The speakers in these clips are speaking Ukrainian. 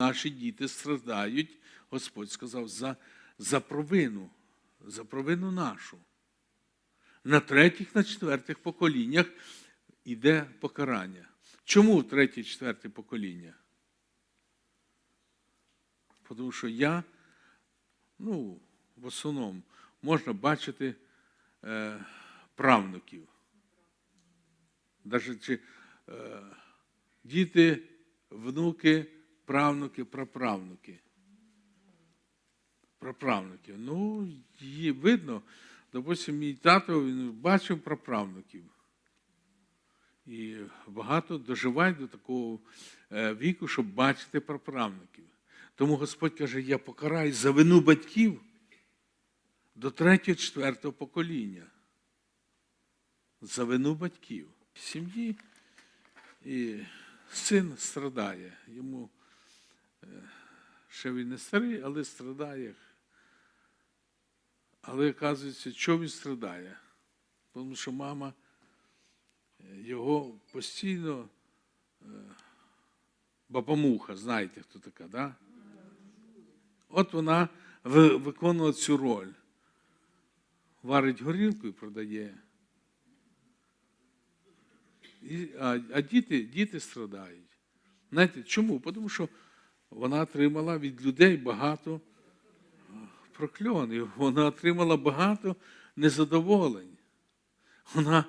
Наші діти страдають, Господь сказав, за, за провину, за провину нашу. На третіх, на четвертих поколіннях йде покарання. Чому третє, четверте покоління? Тому що я, ну, в основному, можна бачити е, правнуків. Даже чи е, діти, внуки, правнуки, праправнуки. Праправнуки. Ну, її видно, допустим, мій тато він бачив праправнуків. І багато доживають до такого е, віку, щоб бачити праправнуків. Тому Господь каже, я покараю за вину батьків до третього, четвертого покоління. За вину батьків. Сім'ї і син страдає. Йому ще він не старий, але страдає. Але оказується, що він страдає? Тому що мама е, його постійно е, бабамуха, знаєте, хто така, да? От вона виконувала цю роль. Варить горілку і продає. І, а а діти, діти страдають. Знаєте, чому? Тому що вона отримала від людей багато прокльонів, вона отримала багато незадоволень. Вона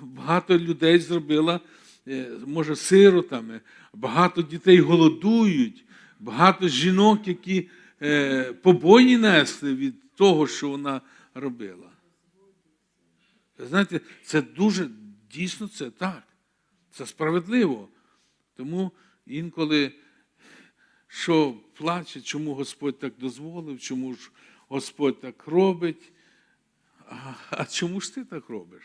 багато людей зробила, е, може, сиротами, багато дітей голодують, багато жінок, які е, побої несли від того, що вона робила. Знаєте, це дуже дійсно це так. Це справедливо. Тому інколи що плаче, чому Господь так дозволив, чому ж Господь так робить. А, чому ж ти так робиш?